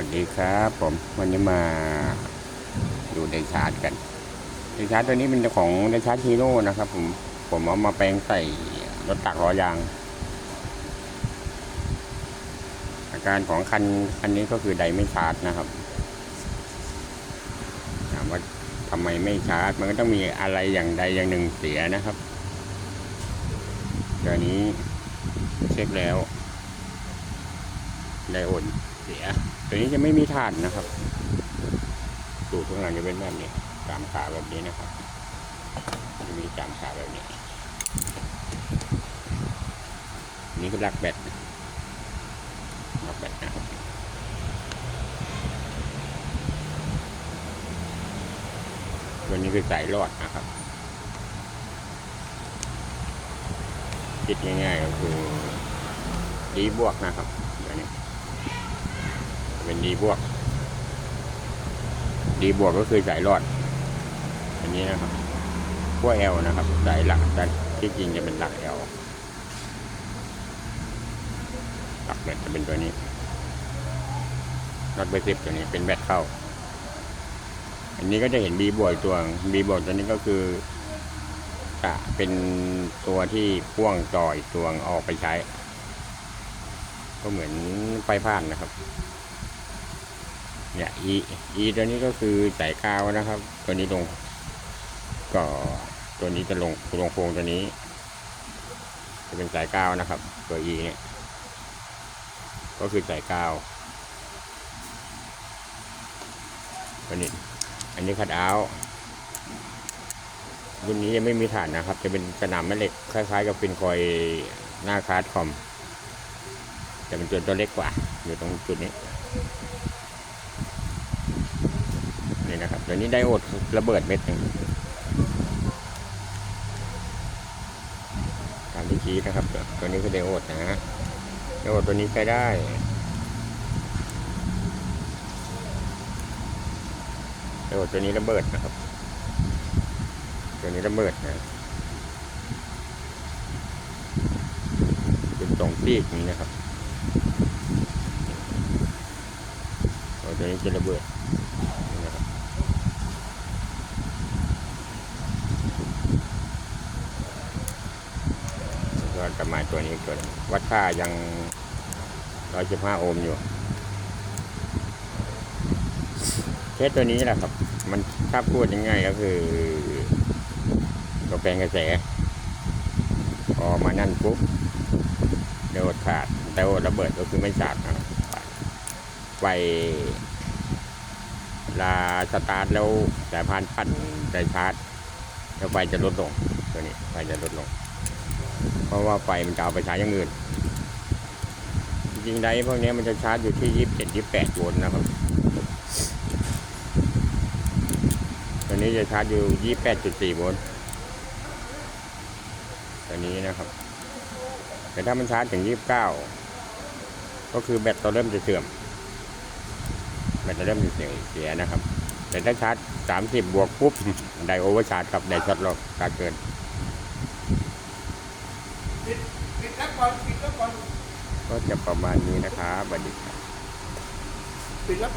วัสดีครับผมวันนี้มาดูไดชาร์จกันไดชาร์จตัวนี้เป็นของไดชาร์จฮีโร่นะครับผมผมเอามาแปลงใส่รถตักล้อยาง อาการของคันคันนี้ก็คือไดไม่ชาร์จนะครับถามว่าทำไมไม่ชาร์จ มันก็ต้องมีอะไรอย่างใดอย่างหนึ่งเสียนะครับตัวนี้เช็คแล้วไดโอด เสีย ตัวนี้จะไม่มีถาดนะครับสูตรข้างหลังจะเป็นแบบนี้สามขาแบบนี้นะครับ จะมีสามขาแบบนี้ นี่คือลักแบตลักแบตนะครับตัวนี้คือสายรอดนะครับคิดง่ายๆก็คือดีบวกนะครับ เป็นดีบวก ดีบวกก็คือสายรอด อันนี้นะครับขั้วเอลนะครับสายหลักแต่ที่จริงจะเป็นหลักเอลหลักแบตจะเป็นตัวนี้น็อตเบสิบตัวนี้เป็นแบตเข้า อันนี้ก็จะเห็นบีบวกตัวบีบวกตัวนี้ก็คือจะเป็นตัวที่พ่วงจอยตัวออกไปใช้ ก็เหมือนไฟผ่านนะครับ เนี่ย e e ตัวนี้ก็คือสายกาวนะครับ ตัวนี้ลง ก็ตัวนี้จะลงลงโครงตัวนี้ จะเป็นสายกาวนะครับ ตัว e เนี่ย ก็คือสายกาวตัวนี้ อันนี้คัดเอาท์รุ่นนี้ยังไม่มีฐานนะครับ จะเป็นสนามแม่เหล็กคล้ายๆ กับเป็นคอยหน้าคาร์ดคอมจะเป็นตัวตัวเล็กกว่า อยู่ตรงจุดนี้ นี่นะครับตัวนี้ไดโอดระเบิดเม็ดหนึ่งตามที่ชี้นะครับ ตัวนี้คือไดโอดนะฮะไดโอดตัวนี้ใช้ได้ไดโอดตัวนี้ระเบิดนะครับ ตัวนี้ระเบิดนะเป็นสองปีกนี้นะครับตัวนี้จะระเบิด นี่นะครับก็ จะมาตัวนี้ตัวหนึ่งวัดค่ายังร้อยสิบห้าโอห์มอยู่เทสตัวนี้แหละครับ มันถ้าพูดง่ายๆก็คือตัวแปลงกระแสพอมานั่นปุ๊บเดี๋ยวขาดแต่ว่าระเบิดก็คือไม่ขาดนะไฟลาสตาร์ทแล้วสายพานปั่นสายชาร์จแล้วไฟจะลดลงตัวนี้ไฟจะลดลง เพราะว่าไฟมันจะเอาไปใช้อย่างอื่น จริงๆได้พวกนี้มันจะชาร์จอยู่ที่ยี่สิบเจ็ดยี่สิบแปดโวลต์นะครับตัวนี้จะชาร์จอยู่ยี่สิบแปดจุดสี่โวลต์ตัวนี้นะครับ แต่ถ้ามันชาร์จถึงยี่สิบเก้าก็คือแบตตัวเริ่มจะเสื่อมแบตจะเริ่มเสียเสียนะครับ แต่ถ้าชาร์จสามสิบบวกปุ๊บ ไดโอเวอร์ชาร์จกับ ไดช็อตลงชาร์จเกิน ก่อนปิดแล้วก่อนก็จะประมาณนี้นะครับสวัสดีครับปิดแล้วก่อน